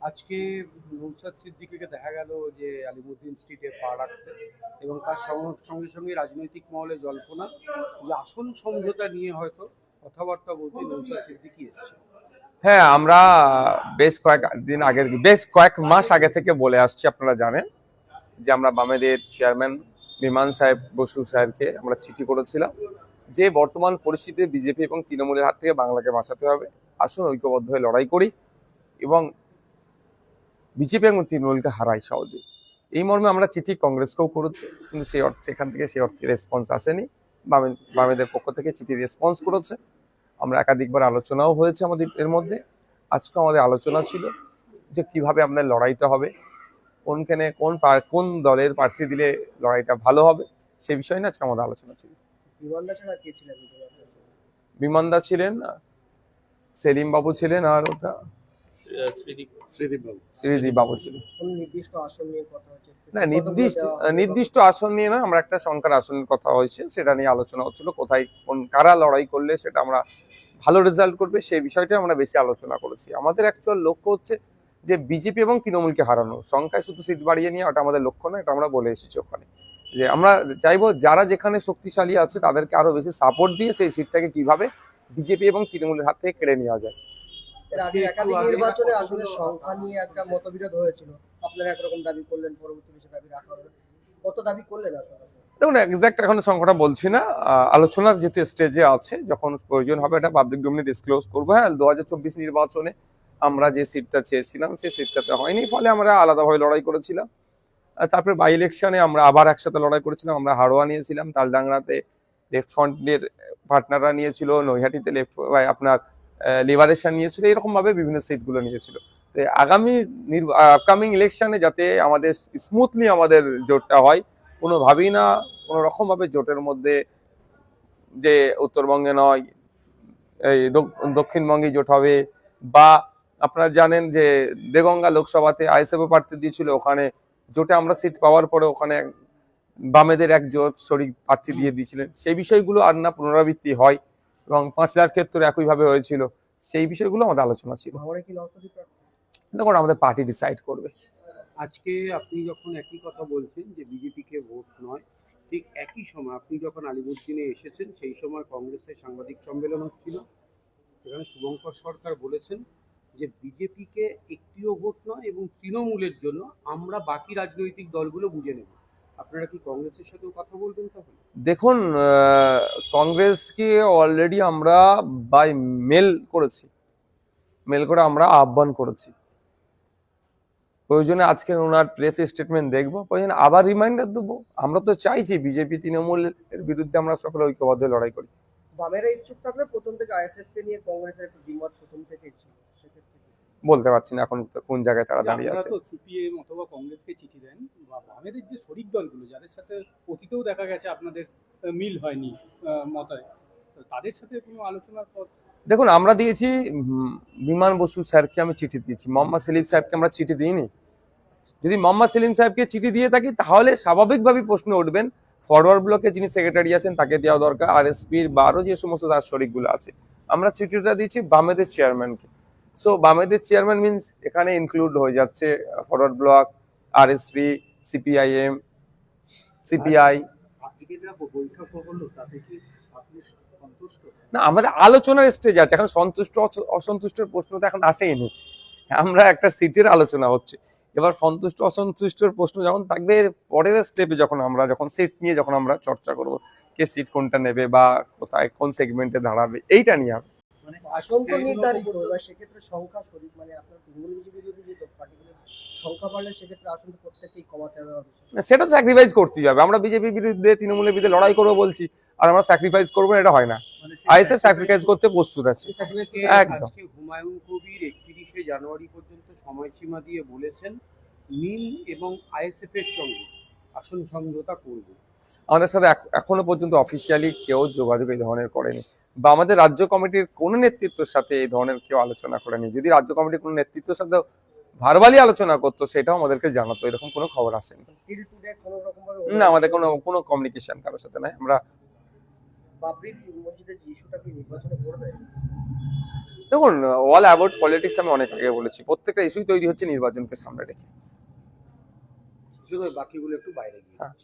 আজকে নৌসাদ সিদ্দিকিকে দেখা গেল যে আলিমুদ্দিন স্ট্রিটে পা রাখছে এবং তার সঙ্গে- সঙ্গে রাজনৈতিক মহলে জল্পনা যে আসন সমঝোতা নিয়ে হয়তো কথাবার্তা বলতে নৌসাদ সিদ্দিকি এসছে। হ্যাঁ আমরা বেশ কয়েক দিন আগের বেশ কয়েক মাস আগে থেকে বলে আসছি, আপনারা জানেন, যে আমরা বামেদের চেয়ারম্যান বিমান সাহেব বসু সাহেবকে আমরা চিঠি করেছিলাম যে বর্তমান পরিস্থিতিতে বিজেপি এবং তৃণমূলের হাত থেকে বাংলাকে বাঁচাতে হবে। আসুন ঐক্যবদ্ধ হয়ে লড়াই করি এবং বিজেপি এবং তৃণমূলকে হারাই সহজে এই মর্মে আমরা চিঠি কংগ্রেসকেও করেছি কিন্তু সেই অর্থ সেখান থেকে সেই অর্থে রেসপন্স আসেনি। বামে বামেদের পক্ষ থেকে চিঠি রেসপন্স করেছে। আমরা একাধিকবার আলোচনাও হয়েছে আমাদের এর মধ্যে। আজকে আমাদের আলোচনা ছিল যে কীভাবে আপনার লড়াইটা হবে কোনখানে কোন কোন দলের প্রার্থী দিলে লড়াইটা ভালো হবে সেই বিষয় নিয়ে আজকে আমাদের আলোচনা ছিল। বিমানদা ছাড়া ছিলেন? বিমানদা ছিলেন সেলিম বাবু ছিলেন আর ওটা শ্রীদীপ বাবু। শ্রীদীপ বাবু ছিলেন কোন নির্দিষ্ট আসন নিয়ে কথা হচ্ছে না নির্দিষ্ট নির্দিষ্ট আসন নিয়ে না আমরা একটা সংখ্যার আসনের কথা হয়েছে সেটা নিয়ে আলোচনা হচ্ছিল কোথায় কোন কারা লড়াই করলে সেটা আমরা ভালো রেজাল্ট করবে সেই বিষয়টা আমরা বেশি আলোচনা করেছি। আমাদের অ্যাকচুয়াল লক্ষ্য হচ্ছে যে বিজেপি এবং তৃণমূলকে হারানো। সংখ্যায় শুধু সিট বাড়িয়ে নিয়ে ওটা আমাদের লক্ষ্য না এটা আমরা বলে এসেছি ওখানে। যে আমরা চাইব যারা যেখানে শক্তিশালী আছে তাদেরকে আরও বেশি সাপোর্ট দিয়ে সেই সিটটাকে কীভাবে বিজেপি এবং তৃণমূলের হাত থেকে কেড়ে নেওয়া যায়। এর আগে একাধিক নির্বাচনে সংখ্যা নিয়ে একটা মতবিরোধ হয়েছিল। আপনারা একরকম দাবি করলেন পরবর্তীতে সে দাবি রাখা হলো কত দাবি করলেন আপনারা? দেখুন এক্সাক্ট এখন সংখ্যাটা বলছি না। আলোচনার যেহেতু স্টেজে আছে যখন প্রয়োজন হবে এটা পাবলিক ডোমিনে ডিসক্লোজ করব। হ্যাঁ দু হাজার চব্বিশ নির্বাচনে আমরা যে সিটটা চেয়েছিলাম সেই সিটটাতে হয়নি। ফলে আমরা আলাদাভাবে লড়াই করেছিলাম। আর তারপরে বাই ইলেকশনে আমরা আবার একসাথে লড়াই করেছিলাম। আমরা হারোয়া নিয়েছিলাম তালডাংরাতে লেফট ফ্রন্টের পার্টনাররা নিয়েছিল নৈহাটিতে লেফট আপনার লিবারেশন নিয়েছিল এরকম ভাবে বিভিন্ন সিটগুলো নিয়েছিল। তো আগামী আপকামিং ইলেকশনে যাতে আমাদের স্মুথলি আমাদের জোটটা হয়, কোনোভাবেই না কোনো রকমভাবে জোটের মধ্যে যে উত্তরবঙ্গে নয়, এই দক- দক্ষিণবঙ্গে জোট হবে, বা আপনারা জানেন যে দেগঙ্গা লোকসভাতে আইএসএফ প্রার্থী দিয়েছিল, ওখানে জোটে আমরা সিট পাওয়ার পরে ওখানে বামেদের এক জোট শরিক প্রার্থী দিয়ে দিয়েছিলেন। সেই বিষয়গুলো আর না পুনরাবৃত্তি হয়। এবং পাঁচ পাঁচলার ক্ষেত্রে একইভাবে হয়েছিল। সেই বিষয়গুলো আমাদের আলোচনা ছিল। দেখুন আমাদের পার্টি ডিসাইড করবে। আজকে আপনি যখন একই কথা বলছেন যে বিজেপিকে ভোট নয় ঠিক একই সময় আপনি যখন আলিমুদ্দিনে এসেছেন সেই সময় কংগ্রেসের সাংবাদিক সম্মেলন হচ্ছিল। সেখানে শুভঙ্কর সরকার বলেছেন যে বিজেপিকে একটিও ভোট নয় এবং তৃণমূলের জন্য আমরা বাকি রাজনৈতিক দলগুলো বুঝে নেব। আপনারা কি কংগ্রেসের সাথেও কথা বলবেন তখন দেখুন কংগ্রেসকে অলরেডি আমরা বাই মেল করেছি। মেল করে আমরা আহ্বান করেছি। প্রয়োজনে আজকে ওনার প্রেস স্টেটমেন্ট দেখব। প্রয়োজনে আবার রিমাইন্ডার দেবো। আমরা তো চাইছি বিজেপি তৃণমূলের বিরুদ্ধে আমরা সকলে ঐক্যবদ্ধ লড়াই করি। বামেরা ইচ্ছুক থাকলে প্রথম থেকে আইএসএফ কে নিয়ে কংগ্রেসের একটা দ্বিমত প্রথম থেকেই ছিল? বলতে পারছি না এখন কোন জায়গায় তারা দাঁড়িয়ে আছে। তো সিপিএম অথবা কংগ্রেসকে চিঠি দেন বা বামেদের যে শরিক দলগুলো যাদের সাথে অতীতেও দেখা গেছে আপনাদের মিল হয়নি মতায় তাদের সাথে কোনো আলোচনার পথ? দেখুন আমরা দিয়েছি বিমান বসু স্যারকে আমি চিঠি দিয়েছি। মোহাম্মদ সেলিম সাহেবকে আমরা চিঠি দিইনি। যদি মোহাম্মদ সেলিম সাহেবকে চিঠি দিয়ে থাকি তাহলে স্বাভাবিকভাবেই প্রশ্ন উঠবেন ফরওয়ার্ড ব্লকে যিনি সেক্রেটারি আছেন তাকে দেওয়া দরকার আর এসপির বা আরও যে সমস্ত তার শরিকগুলো আছে। আমরা চিঠিটা দিয়েছি বামেদের চেয়ারম্যানকে সো বামেদের চেয়ারম্যান মিনস এখানে ইনক্লুড হয়ে যাচ্ছে forward bloc R S P CPIM CPI না, আমাদের আলোচনার স্টেজ আছে, এখন সন্তুষ্ট অস- অসন্তুষ্টের প্রশ্ন তো এখন আসেইনি আমরা একটা সিটের আলোচনা হচ্ছে, এবার সন্তুষ্ট অসন্তুষ্টের প্রশ্ন যখন থাকবে পরের স্টেপে যখন আমরা, যখন সিট নিয়ে যখন আমরা চর্চা করব, কে সিট কোনটা নেবে বা কোথায়, কোন সেগমেন্টে দাঁড়াবে, এইটা নিয়ে আসন তো নির্ধারিত এবার সেক্ষেত্রে সংখ্যা শরিক মানে আপনার তৃণমূল বিজেপি যদি যে পার্টিগুলো সংখ্যা বাড়লে সেক্ষেত্রে আসন তো প্রত্যেককেই কমাতে হবে সেটা স্যাক্রিফাইস করতেই হবে। আমরা বিজেপির বিরুদ্ধে তৃণমূলের বিরুদ্ধে লড়াই করব বলছি আর আমরা স্যাক্রিফাইস করব এটা হয় না। মানে আইএসএফ স্যাক্রিফাইস করতে প্রস্তুত আছে। একদম। হুমায়ুন কবির একত্রিশে জানুয়ারি পর্যন্ত সময়সীমা দিয়ে বলেছেন মিল এবং আইএসএফ এর সঙ্গে আসন সমঝোতা করবে। আমাদের সাথে এখনও পর্যন্ত অফিসিয়ালি কেউ যোগাযোগ এই ধরনের করেনি। বা আমাদের রাজ্য কমিটির কোনো নেতৃত্বের সাথে এই ধরনের কেউ আলোচনা করেনি। যদি রাজ্য কমিটির কোনো নেতৃত্বের সাথে ভারবালি আলোচনা করতো সেটাও আমাদেরকে জানাতো এরকম কোনো খবর আসেনি। না আমাদের কোনো কোনো কমিউনিকেশন কারোর সাথে নাই। আমরা দেখুন অল অ্যাবাউট পলিটিক্স আমি অনেক আগে বলেছি প্রত্যেকটা ইস্যুই তৈরি হচ্ছে নির্বাচনকে সামনে রেখে। বাকিগুলো একটু বাইরে গিয়ে হ্যাঁ।